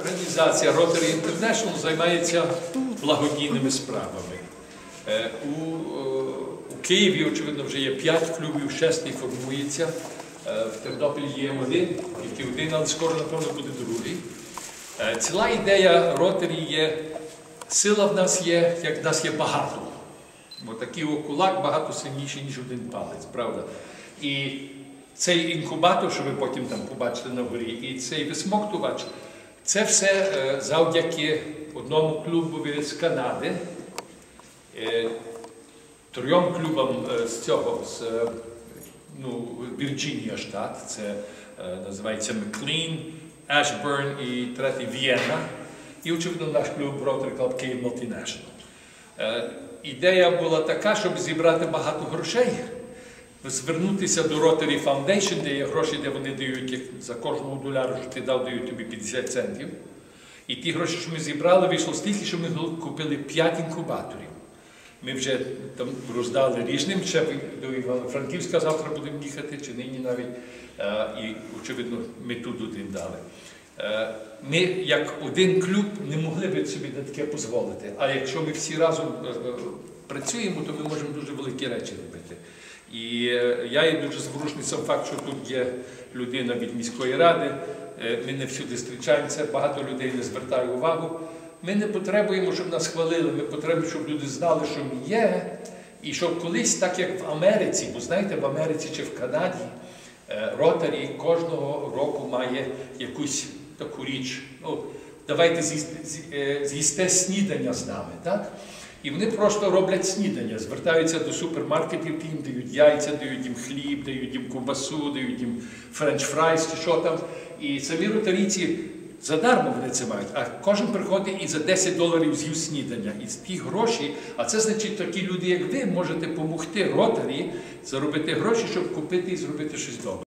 Організація Rotary International займається благодійними справами. Е, У, е, у Києві, очевидно, вже є п'ять клубів, шестий формується. Е, В Тернополі є один, тільки один, але скоро, напевно, буде другий. Ціла ідея Rotary є, сила в нас є, як в нас є багато. Бо такий кулак багато сильніший, ніж один палець, правда? І цей інкубатор, що ви потім там побачите на горі, і цей висмоктувач, це все е, завдяки одному клубові з Канади, е, трьом клубам е, з цього, з ну, Вірджинія штат, це називається Маклін, Ashburn і третій Вієнна. І, очевидно, наш клуб Rotary Club Київ Multinational. Ідея була така, щоб зібрати багато грошей, звернутися до Rotary Foundation, де є гроші, де вони дають як за кожного доляру, що ти дав, дають тобі 50 центів. І ті гроші, що ми зібрали, вийшло стільки, що ми купили 5 інкубаторів. Ми вже там роздали різним, ще до Івано-Франківська завтра будемо їхати, чи нині навіть. Е, І, очевидно, ми тут один дали. Е, Ми, як один клуб, не могли б собі на таке дозволити. А якщо ми всі разом е, працюємо, то ми можемо дуже великі речі робити. І е, я є дуже зворушний сам факт, що тут є людина від міської ради. Е, Ми не всюди зустрічаємося, багато людей не звертає увагу. Ми не потребуємо, щоб нас хвалили, ми потребуємо, щоб люди знали, що ми є. І щоб колись, так як в Америці, бо знаєте, в Америці чи в Канаді, Ротарі кожного року має якусь таку річ. Ну, давайте з'їсте- з'ї- е, з'їсте снідання з нами, так? І вони просто роблять снідання, звертаються до супермаркетів, їм дають яйця, дають їм хліб, дають їм ковбасу, дають їм френч-фрайс чи що там. І самі ротарійці задармо вони це мають. А кожен приходить і за 10 доларів з'їв снідання. І ті гроші, а це значить, такі люди, як ви, можете допомогти ротарі заробити гроші, щоб купити і зробити щось добре.